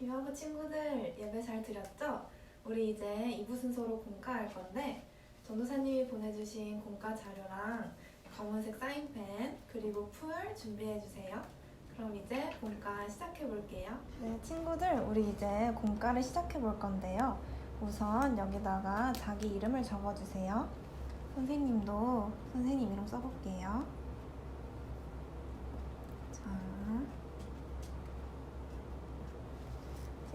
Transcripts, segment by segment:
이화부 친구들 예배 잘 드렸죠? 우리 이제 2부 순서로 공과할 건데 전도사님이 보내주신 공과 자료랑 검은색 사인펜 그리고 풀 준비해 주세요. 그럼 이제 공과 시작해 볼게요. 네, 친구들 우리 이제 공과를 시작해 볼 건데요. 우선 여기다가 자기 이름을 적어 주세요. 선생님도 선생님 이름 써볼게요. 자,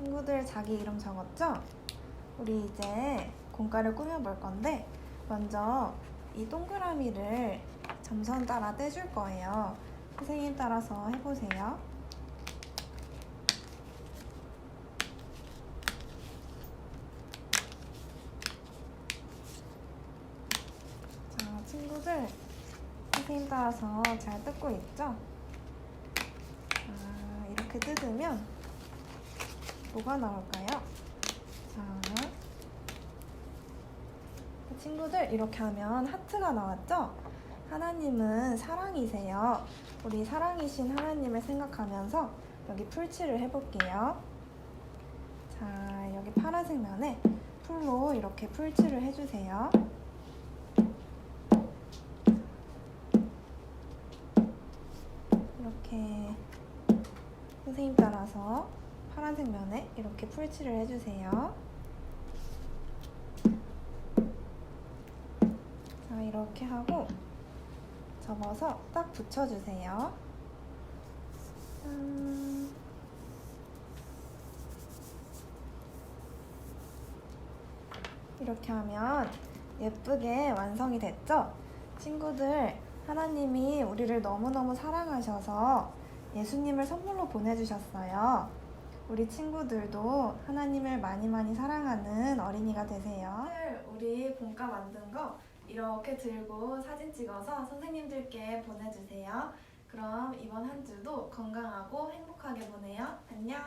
친구들 자기 이름 적었죠? 우리 이제 공과를 꾸며볼 건데 먼저 이 동그라미를 점선 따라 떼줄 거예요. 선생님 따라서 해보세요. 자, 친구들 선생님 따라서 잘 뜯고 있죠? 자, 이렇게 뜯으면 뭐가 나올까요? 자, 친구들 이렇게 하면 하트가 나왔죠? 하나님은 사랑이세요. 우리 사랑이신 하나님을 생각하면서 여기 풀칠을 해볼게요. 자, 여기 파란색 면에 풀로 이렇게 풀칠을 해주세요. 이렇게 선생님 따라서 파란색 면에 이렇게 풀칠을 해주세요. 자, 이렇게 하고 접어서 딱 붙여주세요. 짠. 이렇게 하면 예쁘게 완성이 됐죠? 친구들, 하나님이 우리를 너무너무 사랑하셔서 예수님을 선물로 보내주셨어요. 우리 친구들도 하나님을 많이 많이 사랑하는 어린이가 되세요. 우리 본가 만든 거 이렇게 들고 사진 찍어서 선생님들께 보내주세요. 그럼 이번 한 주도 건강하고 행복하게 보내요. 안녕.